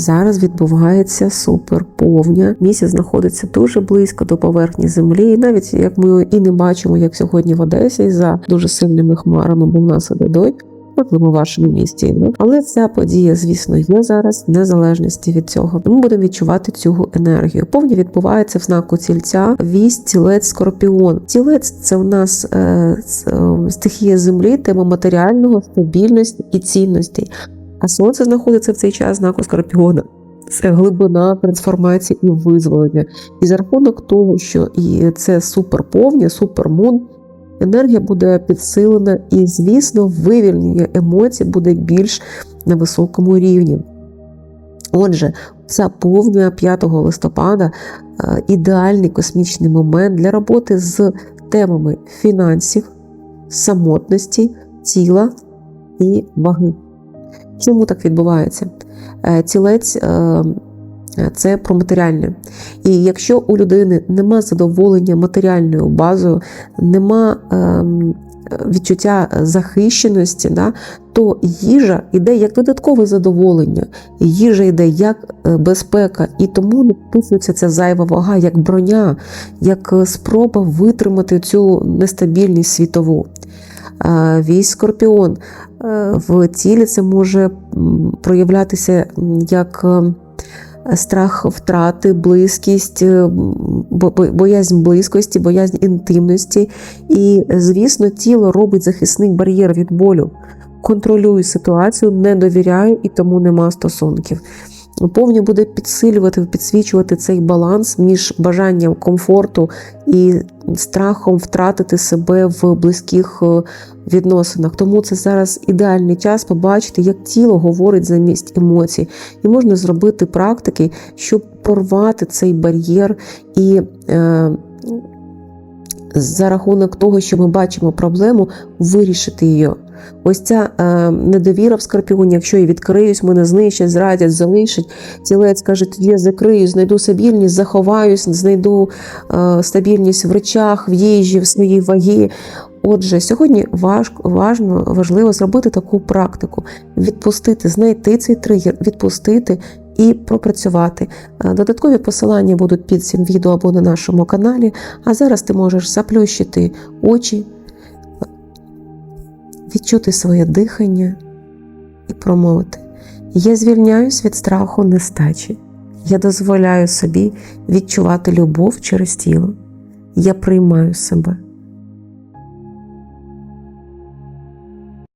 зараз відбувається суперповня. Місяць знаходиться дуже близько до поверхні землі. І навіть як ми і не бачимо, як сьогодні в Одесі за дуже сильними хмарами, бо в нас іде дощ, можливо, в вашому місті. Але ця подія, звісно, є зараз, в незалежності від цього. Ми будемо відчувати цю енергію. Повні відбувається в знаку тільця вісь, тілець, скорпіон. Тілець це в нас е, е, стихія землі, тема матеріального, стабільності і цінностей. А сонце знаходиться в цей час знаку скорпіона. Це глибина трансформації і визволення. І за рахунок того, що і це суперповня, супермун, енергія буде підсилена, і, звісно, вивільнення емоцій буде більш на високому рівні. Отже, ця повня 5 листопада е, ідеальний космічний момент для роботи з темами фінансів, самотності, тіла і ваги. Чому так відбувається? Е, Тілець е, це про матеріальне. І якщо у людини нема задоволення матеріальною базою, нема ем, відчуття захищеності, да, то їжа йде як додаткове задоволення, їжа йде як е, безпека, і тому написується ця зайва вага, як броня, як е, спроба витримати цю нестабільність світову. Е, Вій скорпіон е, в тілі це може проявлятися як е, страх втрати, близькість, е, бо- бо- боязнь близькості, боязнь інтимності. І, звісно, тіло робить захисний бар'єр від болю. Контролюю ситуацію, не довіряю і тому нема стосунків. Повні буде підсилювати, підсвічувати цей баланс між бажанням комфорту і страхом втратити себе в близьких е, відносинах. Тому це зараз ідеальний час побачити, як тіло говорить замість емоцій. І можна зробити практики, щоб порвати цей бар'єр і. Е, за рахунок того, що ми бачимо проблему, вирішити її. Ось ця е, недовіра в скорпіоні, якщо я відкриюсь, мене знищать, зрадять, залишать. Тілець каже, тоді я закриюсь, знайду стабільність, заховаюсь, знайду е, стабільність в речах, в їжі, в своїй вагі. Отже, сьогодні важко, важно, важливо зробити таку практику: відпустити, знайти цей тригер, відпустити і пропрацювати. Е, Додаткові посилання будуть під цим відео або на нашому каналі. А зараз ти можеш заплющити очі, відчути своє дихання і промовити: Я звільняюсь від страху нестачі. Я дозволяю собі відчувати любов через тіло. Я приймаю себе.